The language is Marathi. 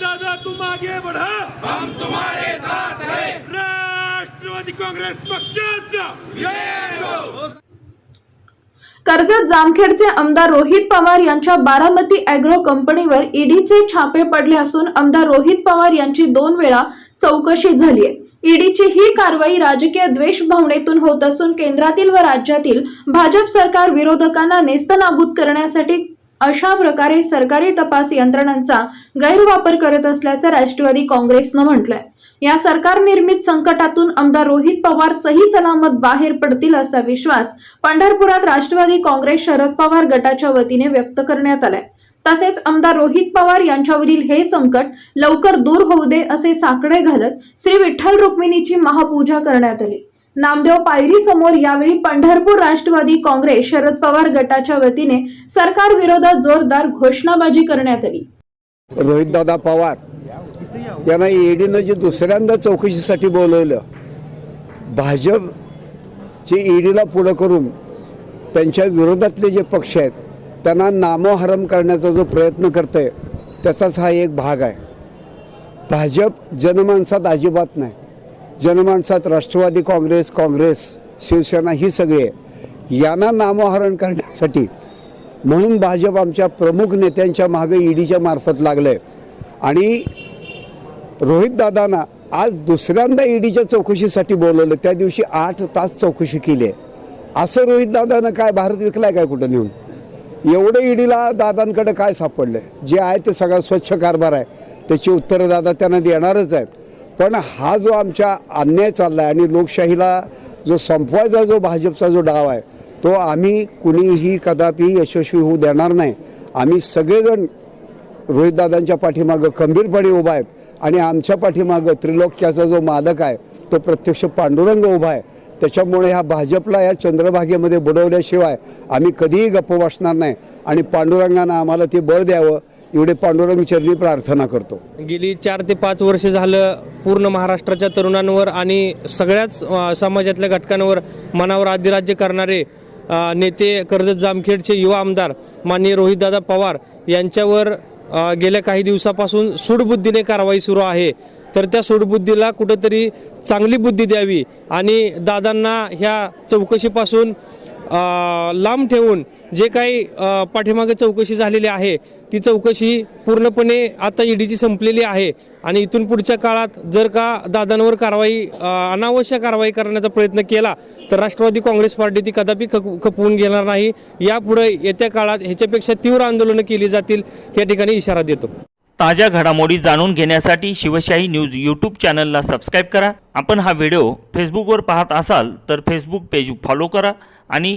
दादा तुम आगे बढ़ा. हम तुम्हारे साथ हैं। राष्ट्रवादी काँग्रेस पक्षाचा. कर्जत जामखेडचे आमदार रोहित पवार यांच्या बारामती अॅग्रो कंपनीवर ईडीचे छापे पडले असून आमदार रोहित पवार यांची दोन वेळा चौकशी झाली आहे ईडीची ही कारवाई राजकीय द्वेष भावनेतून होत असून केंद्रातील व राज्यातील भाजप सरकार विरोधकांना नेस्तनाबूत करण्यासाठी अशा प्रकारे सरकारी तपास यंत्रणांचा गैरवापर करत असल्याचं राष्ट्रवादी काँग्रेसनं म्हटलंय. या सरकार निर्मित संकटातून आमदार रोहित पवार सही सलामत बाहेर पडतील असा विश्वास पंढरपुरात राष्ट्रवादी काँग्रेस शरद पवार गटाच्या वतीने व्यक्त करण्यात आलाय. तसेच आमदार रोहित पवार यांच्यावरील हे संकट लवकर दूर होऊ दे असे साकडे घालत श्री विठ्ठल रुक्मिणीची महापूजा करण्यात आली. नामदेव पायरी समोर यावेळी पंढरपूर राष्ट्रवादी काँग्रेस शरद पवार गटाच्या वतीने सरकार विरोधात जोरदार घोषणाबाजी करण्यात आली. रोहितदादा पवार यांना ईडीनं जे दुसऱ्यांदा चौकशीसाठी बोलवलं भाजपचे ईडीला पुढं करून त्यांच्या विरोधातले जे पक्ष आहेत त्यांना नामोहरम करण्याचा जो प्रयत्न करत आहे त्याचाच हा एक भाग आहे. भाजप जनमानसात अजिबात नाही. जनमानसात राष्ट्रवादी काँग्रेस काँग्रेस शिवसेना ही सगळी आहे यांना नामोहरण करण्यासाठी म्हणून भाजप आमच्या प्रमुख नेत्यांच्या मागे ईडीच्या मार्फत लागलं आहे आणि रोहितदादांना आज दुसऱ्यांदा ईडीच्या चौकशीसाठी बोलवलं. त्या दिवशी आठ तास चौकशी केली आहे. असं रोहितदादानं काय भारत विकलाय काय कुठं नेऊन? एवढं ईडीला दादांकडे काय सापडलं जे आहे ते सगळा स्वच्छ कारभार आहे. त्याची उत्तरं दादा त्यांना देणारच आहेत. पण हा जो आमच्या अन्याय चालला आहे आणि लोकशाहीला जो संपवायचा जो भाजपचा जो डाव आहे तो आम्ही कुणीही कदापि यशस्वी होऊ देणार नाही. आम्ही सगळेजण रोहितदादांच्या पाठीमागं खंबीरपणे उभा आहेत आणि आमच्या पाठीमागं त्रिलोक्याचा जो मालक आहे तो प्रत्यक्ष पांडुरंग उभा आहे. त्याच्यामुळे ह्या भाजपला या चंद्रभागेमध्ये बुडवल्याशिवाय आम्ही कधीही गप्प वाचणार नाही आणि पांडुरंगानं आम्हाला ते बळ द्यावं एवढे पांडुरंग चरणी प्रार्थना करतो. गेली चार ते पाच वर्ष झालं पूर्ण महाराष्ट्राच्या तरुणांवर आणि सगळ्याच समाजातल्या घटकांवर मनावर अधिराज्य करणारे नेते कर्जत जामखेडचे युवा आमदार माननीय रोहितदादा पवार यांच्यावर गेल्या काही दिवसापासून सूडबुद्धीने कारवाई सुरू आहे. तर त्या सूडबुद्धीला कुठंतरी चांगली बुद्धी द्यावी आणि दादांना ह्या चौकशीपासून लांब ठेवून जे काही पाठीमागे चौकशी झालेली आहे ती चौकशी पूर्णपणे आता ईडीची संपलेली आहे. आणि इथून पुढच्या काळात जर का दादांवर कारवाई अनावश्यक कारवाई करण्याचा प्रयत्न केला तर राष्ट्रवादी काँग्रेस पार्टी ती कदापि खप खपवून घेणार नाही. यापुढे येत्या काळात ह्याच्यापेक्षा तीव्र आंदोलनं केली जातील या ठिकाणी इशारा देतो. ताज्या घडामोडी जाणून घेण्यासाठी शिवशाही न्यूज यूट्यूब चॅनलला सबस्क्राईब करा. आपण हा व्हिडिओ फेसबुकवर पाहत असाल तर फेसबुक पेज फॉलो करा आणि